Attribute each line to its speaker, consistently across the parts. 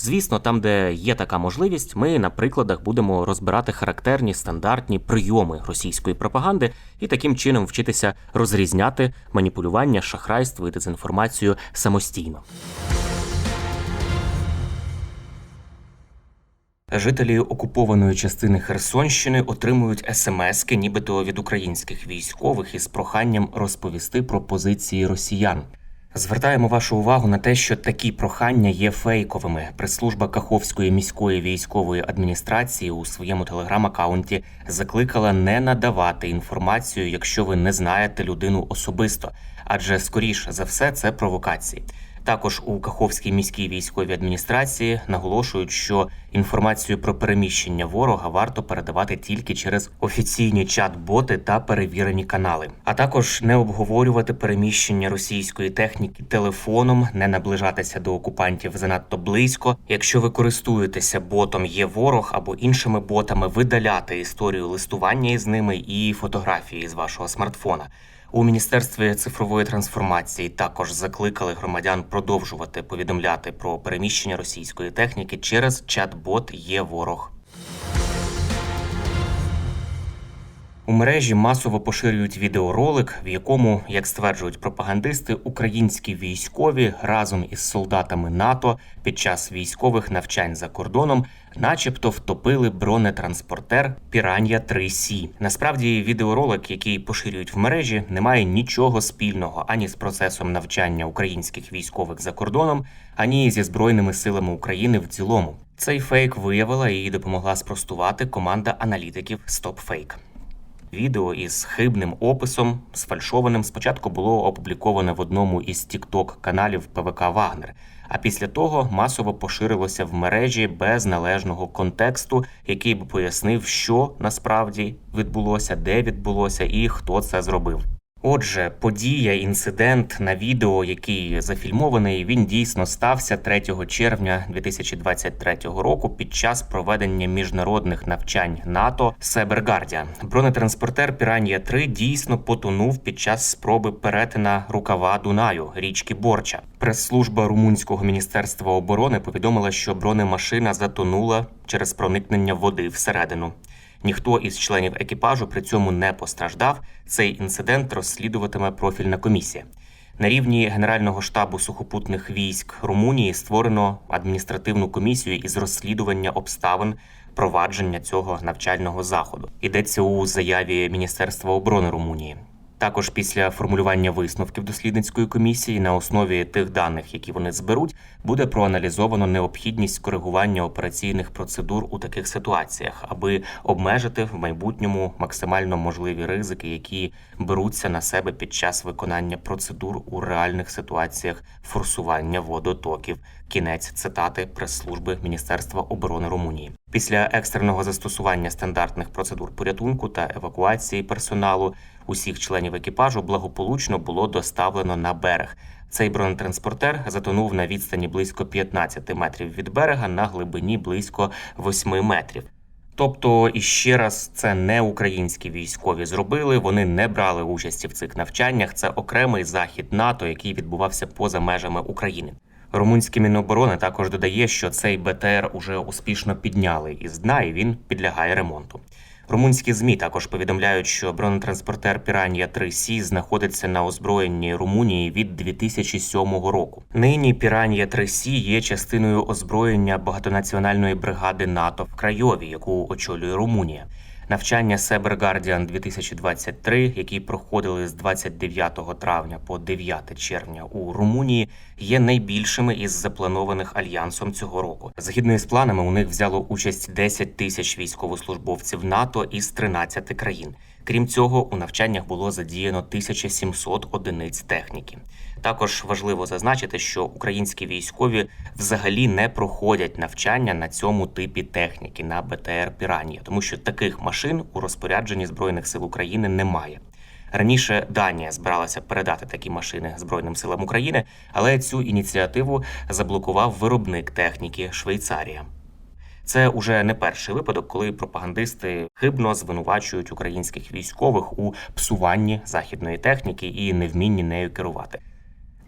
Speaker 1: Звісно, там, де є така можливість, ми на прикладах будемо розбирати характерні стандартні прийоми російської пропаганди і таким чином вчитися розрізняти маніпулювання, шахрайство і дезінформацію самостійно. Жителі окупованої частини Херсонщини отримують смски, нібито від українських військових, із проханням розповісти про позиції росіян. Звертаємо вашу увагу на те, що такі прохання є фейковими. Прес-служба Каховської міської військової адміністрації у своєму телеграм-аккаунті закликала не надавати інформацію, якщо ви не знаєте людину особисто, адже скоріш за все це провокації. Також у Каховській міській військовій адміністрації наголошують, що інформацію про переміщення ворога варто передавати тільки через офіційні чат-боти та перевірені канали, а також не обговорювати переміщення російської техніки телефоном, не наближатися до окупантів занадто близько. Якщо ви користуєтеся ботом є ворог або іншими ботами, видаляти історію листування із ними і фотографії з вашого смартфона. У міністерстві цифрової трансформації також закликали громадян продовжувати повідомляти про переміщення російської техніки через чат-бот є ворог. У мережі масово поширюють відеоролик, в якому, як стверджують пропагандисти, українські військові разом із солдатами НАТО під час військових навчань за кордоном, начебто, втопили бронетранспортер Піран'я 3 Сі. Насправді, відеоролик, який поширюють в мережі, не має нічого спільного ані з процесом навчання українських військових за кордоном, ані зі збройними силами України в цілому. Цей фейк виявила і допомогла спростувати команда аналітиків StopFake. Відео із хибним описом, сфальшованим, спочатку було опубліковане в одному із тікток каналів ПВК Вагнер. А після того масово поширилося в мережі без належного контексту, який би пояснив, що насправді відбулося, де відбулося і хто це зробив. Отже, подія, інцидент на відео, який зафільмований, він дійсно стався 3 червня 2023 року під час проведення міжнародних навчань НАТО Себергардія. Бронетранспортер Піранія 3 дійсно потонув під час спроби перетина рукава Дунаю річки Борча. Прес-служба румунського міністерства оборони повідомила, що бронемашина затонула через проникнення води всередину. Ніхто із членів екіпажу при цьому не постраждав. Цей інцидент розслідуватиме профільна комісія. На рівні Генерального штабу сухопутних військ Румунії створено адміністративну комісію із розслідування обставин провадження цього навчального заходу. Йдеться у заяві Міністерства оборони Румунії. Також після формулювання висновків дослідницької комісії на основі тих даних, які вони зберуть, буде проаналізовано необхідність коригування операційних процедур у таких ситуаціях, аби обмежити в майбутньому максимально можливі ризики, які беруться на себе під час виконання процедур у реальних ситуаціях форсування водотоків. Кінець цитати прес-служби Міністерства оборони Румунії. Після екстреного застосування стандартних процедур порятунку та евакуації персоналу усіх членів екіпажу благополучно було доставлено на берег. Цей бронетранспортер затонув на відстані близько 15 метрів від берега на глибині близько 8 метрів. Тобто, іще раз, це не українські військові зробили. Вони не брали участі в цих навчаннях. Це окремий захід НАТО, який відбувався поза межами України. Румунське міноборони також додає, що цей БТР уже успішно підняли із дна, і він підлягає ремонту. Румунські змі також повідомляють, що бронетранспортер Піранія 3 Сі знаходиться на озброєнні Румунії від 2007 року. Нині Піранія 3 Сі є частиною озброєння багатонаціональної бригади НАТО в Крайові, яку очолює Румунія.
Speaker 2: Навчання Cyber Guardian 2023, які проходили з 29 травня по 9 червня у Румунії, є найбільшими із запланованих альянсом цього року. Згідно із планами, у них взяло участь 10 тисяч військовослужбовців НАТО із 13 країн. Крім цього, у навчаннях було задіяно 1700 одиниць техніки. Також важливо зазначити, що українські військові взагалі не проходять навчання на цьому типі техніки на БТР Піранія, тому що таких машин у розпорядженні збройних сил України немає. Раніше Данія збиралася передати такі машини Збройним силам України, але цю ініціативу заблокував виробник техніки Швейцарія. Це уже не перший випадок, коли пропагандисти хибно звинувачують українських військових у псуванні західної техніки і невмінні нею керувати.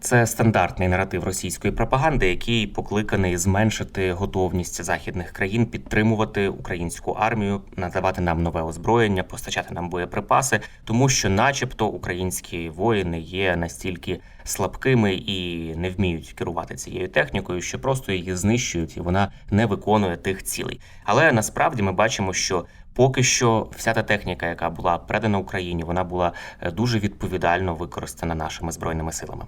Speaker 2: Це стандартний наратив російської пропаганди, який покликаний зменшити готовність західних країн підтримувати українську армію, надавати нам нове озброєння, постачати нам боєприпаси, тому що, начебто, українські воїни є настільки слабкими і не вміють керувати цією технікою, що просто її знищують, і вона не виконує тих цілей. Але насправді ми бачимо, що Поки що вся та техніка, яка була передана Україні, вона була е, дуже відповідально використана нашими збройними силами.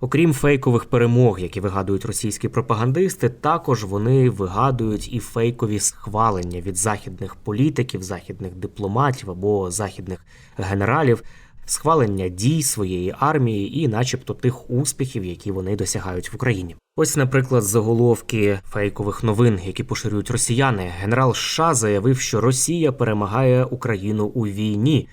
Speaker 1: Окрім фейкових перемог, які вигадують російські пропагандисти, також вони вигадують і фейкові схвалення від західних політиків, західних дипломатів або західних генералів, схвалення дій своєї армії і, начебто, тих успіхів, які вони досягають в Україні. Ось, наприклад, заголовки фейкових новин, які поширюють росіяни. Генерал США заявив, що Росія перемагає Україну у війні.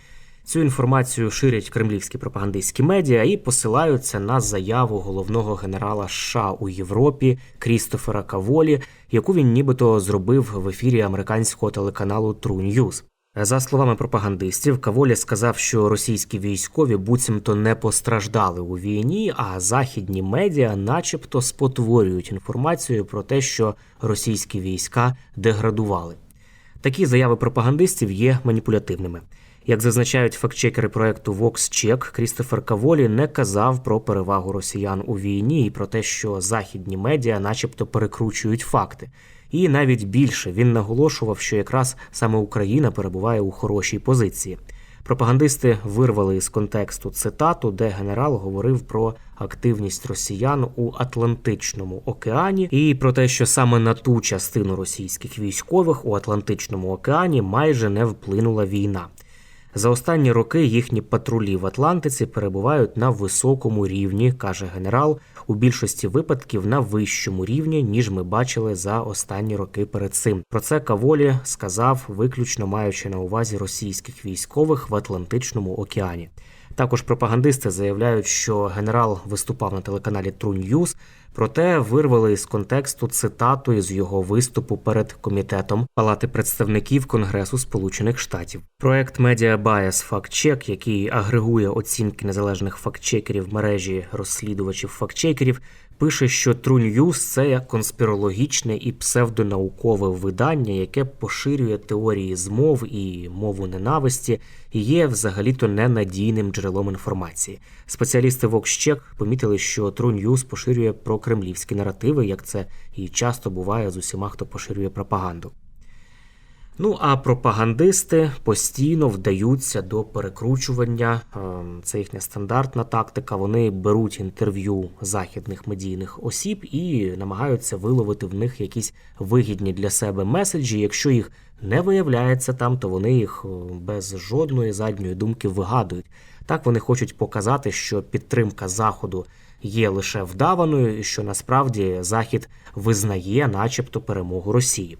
Speaker 1: Цю інформацію ширять кремлівські пропагандистські медіа і посилаються на заяву головного генерала США у Європі Крістофера Каволі, яку він нібито зробив в ефірі американського телеканалу True News. За словами пропагандистів, Каволі сказав, що російські військові буцімто не постраждали у війні, а західні медіа, начебто, спотворюють інформацію про те, що російські війська деградували. Такі заяви пропагандистів є маніпулятивними. Як зазначають фактчекери проекту VoxCheck, Крістофер Каволі не казав про перевагу росіян у війні і про те, що західні медіа, начебто, перекручують факти. І навіть більше він наголошував, що якраз саме Україна перебуває у хорошій позиції. Пропагандисти вирвали із контексту цитату, де генерал говорив про активність росіян у Атлантичному океані, і про те, що саме на ту частину російських військових у Атлантичному океані майже не вплинула війна. За останні роки їхні патрулі в Атлантиці перебувають на високому рівні, каже генерал, у більшості випадків на вищому рівні, ніж ми бачили за останні роки перед цим. Про це Каволі сказав, виключно маючи на увазі російських військових в Атлантичному океані. Також пропагандисти заявляють, що генерал виступав на телеканалі True News, проте вирвали з контексту цитату із його виступу перед комітетом Палати представників Конгресу Сполучених Штатів. Проект Media Bias FactCheck, який агрегує оцінки незалежних фактчекерів мережі розслідувачів фактчекерів, пише, що True News – це конспірологічне і псевдонаукове видання, яке поширює теорії змов і мову ненависті, і є взагалі-то ненадійним джерелом інформації. Спеціалісти VoxCheck помітили, що True News поширює прокремлівські наративи, як це і часто буває з усіма, хто поширює пропаганду. Ну а пропагандисти постійно вдаються до перекручування. Ем, Це їхня стандартна тактика. Вони беруть інтерв'ю західних медійних осіб і намагаються виловити в них якісь вигідні для себе меседжі. Якщо їх не виявляється там, то вони їх е, без жодної задньої думки вигадують. Так вони хочуть показати, що підтримка заходу є лише вдаваною, і що насправді Захід визнає, начебто, перемогу Росії.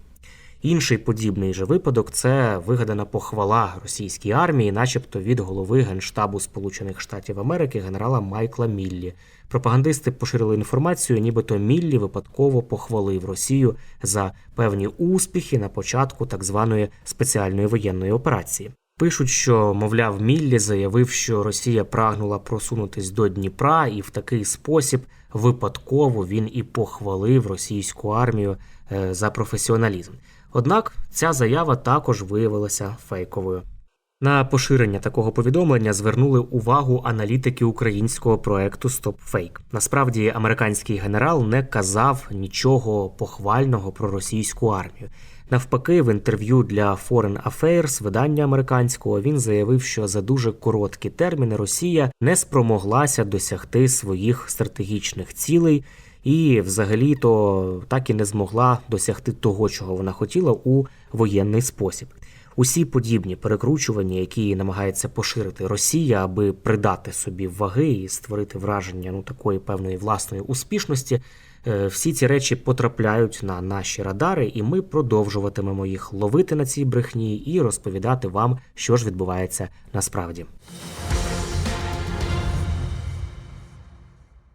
Speaker 1: Інший подібний же випадок це вигадана похвала російській армії, начебто від голови Генштабу Сполучених Штатів Америки генерала Майкла Міллі. Пропагандисти поширили інформацію, нібито Міллі випадково похвалив Росію за певні успіхи на початку так званої спеціальної воєнної операції. Пишуть, що, мовляв, Міллі заявив, що Росія прагнула просунутись до Дніпра, і в такий спосіб випадково він і похвалив російську армію е, за професіоналізм. Однак ця заява також виявилася фейковою. На поширення такого повідомлення звернули увагу аналітики українського проекту StopFake. Насправді, американський генерал не казав нічого похвального про російську армію. Навпаки, в інтерв'ю для Foreign Affairs, видання американського, він заявив, що за дуже короткі терміни Росія не спромоглася досягти своїх стратегічних цілей. І, взагалі-то, так і не змогла досягти того, чого вона хотіла у воєнний спосіб. Усі подібні перекручування, які намагається поширити Росія, аби придати собі ваги і створити враження ну такої певної власної успішності, е, всі ці речі потрапляють на наші радари, і ми продовжуватимемо їх ловити на цій брехні і розповідати вам, що ж відбувається насправді.